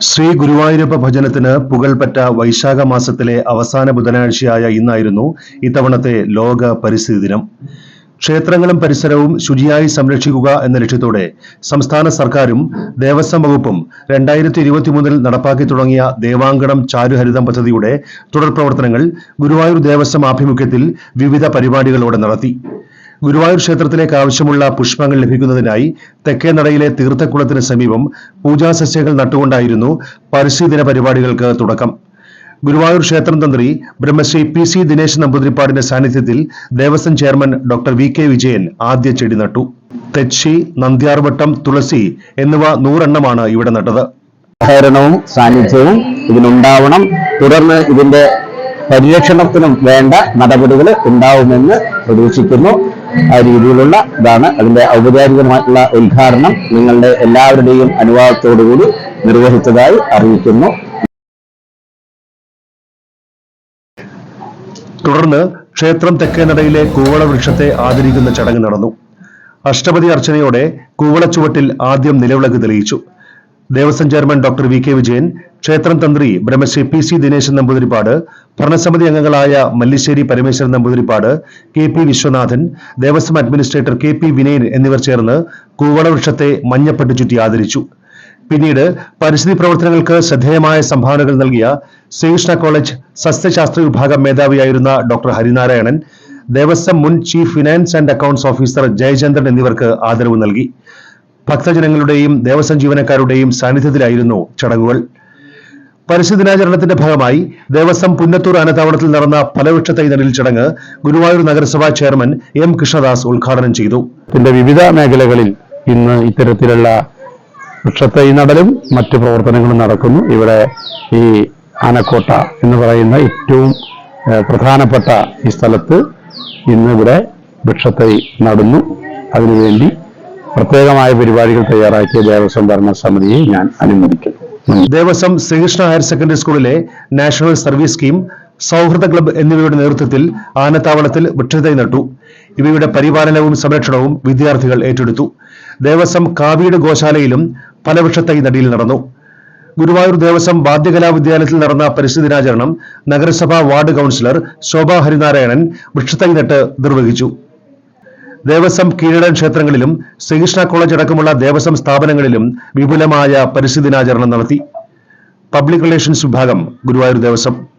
ശ്രീ ഗുരുവായൂരപ്പ ഭജനത്തിന് പുകൾപ്പറ്റ വൈശാഖ മാസത്തിലെ അവസാന ബുധനാഴ്ചയായ ഇന്നായിരുന്നു ഇത്തവണത്തെ ലോക പരിസ്ഥിതി ദിനം. ക്ഷേത്രങ്ങളും പരിസരവും ശുചിയായി സംരക്ഷിക്കുക എന്ന ലക്ഷ്യത്തോടെ സംസ്ഥാന സർക്കാരും ദേവസ്വം വകുപ്പും രണ്ടായിരത്തി ഇരുപത്തി മൂന്നിൽ നടപ്പാക്കി തുടങ്ങിയ ദേവാങ്കണം ചാരുഹരിതം പദ്ധതിയുടെ തുടർ പ്രവർത്തനങ്ങൾ ഗുരുവായൂർ ദേവസ്വം ആഭിമുഖ്യത്തിൽ വിവിധ പരിപാടികളോടെ നടത്തി. ഗുരുവായൂർ ക്ഷേത്രത്തിലേക്ക് ആവശ്യമുള്ള പുഷ്പങ്ങൾ ലഭിക്കുന്നതിനായി തെക്കേ നടയിലെ തീർത്ഥക്കുളത്തിന് സമീപം പൂജാസസ്യങ്ങൾ നട്ടുകൊണ്ടായിരുന്നു പരിസ്ഥിതി പരിപാടികൾക്ക് തുടക്കം. ഗുരുവായൂർ ക്ഷേത്രം തന്ത്രി ബ്രഹ്മശ്രീ പി സി ദിനേശ് നമ്പൂതിരിപ്പാടിന്റെ സാന്നിധ്യത്തിൽ Devaswom chairman doctor V K Vijayan ആദ്യ ചെടി നട്ടു. തെച്ചി നന്ദ്യാർവട്ടം തുളസി എന്നിവ നൂറെണ്ണമാണ് ഇവിടെ നട്ടത്. സഹകരണവും സാന്നിധ്യവും ഇതിനുണ്ടാവണം. തുടർന്ന് ഇതിന്റെ പരിരക്ഷണത്തിനും വേണ്ട നടപടികൾ ഉണ്ടാവുമെന്ന് പ്രതീക്ഷിക്കുന്നു. ആ രീതിയിലുള്ള ഇതാണ് അതിന്റെ ഔപചാരികമായിട്ടുള്ള ഉദ്ഘാടനം നിങ്ങളുടെ എല്ലാവരുടെയും അനുവാദത്തോടുകൂടി നിർവഹിച്ചതായി അറിയിക്കുന്നു. തുടർന്ന് ക്ഷേത്രം തെക്കേനടയിലെ കൂവള വൃക്ഷത്തെ ആദരിക്കുന്ന ചടങ്ങ് നടന്നു. അഷ്ടപതി അർച്ചനയോടെ കൂവളച്ചുവട്ടിൽ ആദ്യം നിലവിളക്ക് തെളിയിച്ചു. Devaswom chairman doctor V K Vijayan ക്ഷേത്രം തന്ത്രി ബ്രഹ്മശ്രീ പി സി ദിനേശൻ നമ്പൂതിരിപ്പാട് ഭരണസമിതി അംഗങ്ങളായ Mallissery Parameswaran Namboothiripad K P Viswanathan Devaswom administrator K P Vinayan എന്നിവർ ചേർന്ന് കൂവളവൃക്ഷത്തെ മഞ്ഞപ്പെട്ട് ചുറ്റി ആദരിച്ചു. പിന്നീട് പരിസ്ഥിതി പ്രവർത്തനങ്ങൾക്ക് ശ്രദ്ധേയമായ സംഭാവനകൾ നൽകിയ ശ്രീകൃഷ്ണ കോളേജ് സസ്യശാസ്ത്ര വിഭാഗം മേധാവിയായിരുന്ന ഡോക്ടർ ഹരിനാരായണൻ ദേവസ്വം മുൻ chief finance and accounts officer Jayachandran എന്നിവർക്ക് ആദരവ് നൽകി. ഭക്തജനങ്ങളുടെയും ദേവസ്വം ജീവനക്കാരുടെയും സാന്നിധ്യത്തിലായിരുന്നു ചടങ്ങുകൾ. പരിസ്ഥിതി ദിനാചരണത്തിന്റെ ഭാഗമായി ദേവസ്വം പുന്നത്തൂർ ആനത്താവളത്തിൽ നടന്ന ഫലവൃക്ഷ തൈതലിൽ ചടങ്ങ് ഗുരുവായൂർ നഗരസഭാ ചെയർമാൻ എം കൃഷ്ണദാസ് ഉദ്ഘാടനം ചെയ്തു. ഇതിന്റെ വിവിധ മേഖലകളിൽ ഇന്ന് ഇത്തരത്തിലുള്ള വൃക്ഷത്തൈ നടലും മറ്റു പ്രവർത്തനങ്ങളും നടക്കുന്നു. ഇവിടെ ഈ ആനക്കോട്ട എന്ന് പറയുന്ന ഏറ്റവും പ്രധാനപ്പെട്ട ഈ സ്ഥലത്ത് ഇന്ന് ഇവിടെ വൃക്ഷത്തൈ നടന്നു. അതിനുവേണ്ടി പ്രത്യേകമായ പരിപാടികൾ തയ്യാറാക്കിയ ദേവസ്വം ഭരണ സമിതിയെ ഞാൻ അനുമോദിക്കുന്നു. ദേവസ്വം ശ്രീകൃഷ്ണ ഹയർ സെക്കൻഡറി സ്കൂളിലെ നാഷണൽ സർവീസ് സ്കീം സൗഹൃദ ക്ലബ്ബ് എന്നിവയുടെ നേതൃത്വത്തിൽ ആനത്താവളത്തിൽ വൃക്ഷതൈ നട്ടു. ഇവയുടെ പരിപാലനവും സംരക്ഷണവും വിദ്യാർത്ഥികൾ ഏറ്റെടുത്തു. ദേവസ്വം കാവീട് ഗോശാലയിലും ഫലവൃക്ഷത്തൈ നടിയിൽ നടന്നു. ഗുരുവായൂർ ദേവസ്വം വാദ്യകലാ വിദ്യാലയത്തിൽ നടന്ന പരിസ്ഥിതി ദിനാചരണം നഗരസഭാ വാർഡ് കൗൺസിലർ ശോഭ ഹരിനാരായണൻ വൃക്ഷത്തൈ നട്ട് നിർവഹിച്ചു. ദേവസ്വം കീഴടൻ ക്ഷേത്രങ്ങളിലും ശ്രീകൃഷ്ണ കോളേജ് അടക്കമുള്ള ദേവസ്വം സ്ഥാപനങ്ങളിലും വിപുലമായ പരിസ്ഥിതി ദിനാചരണം നടത്തി. പബ്ലിക് റിലേഷൻസ് വിഭാഗം ഗുരുവായൂർ ദേവസ്വം.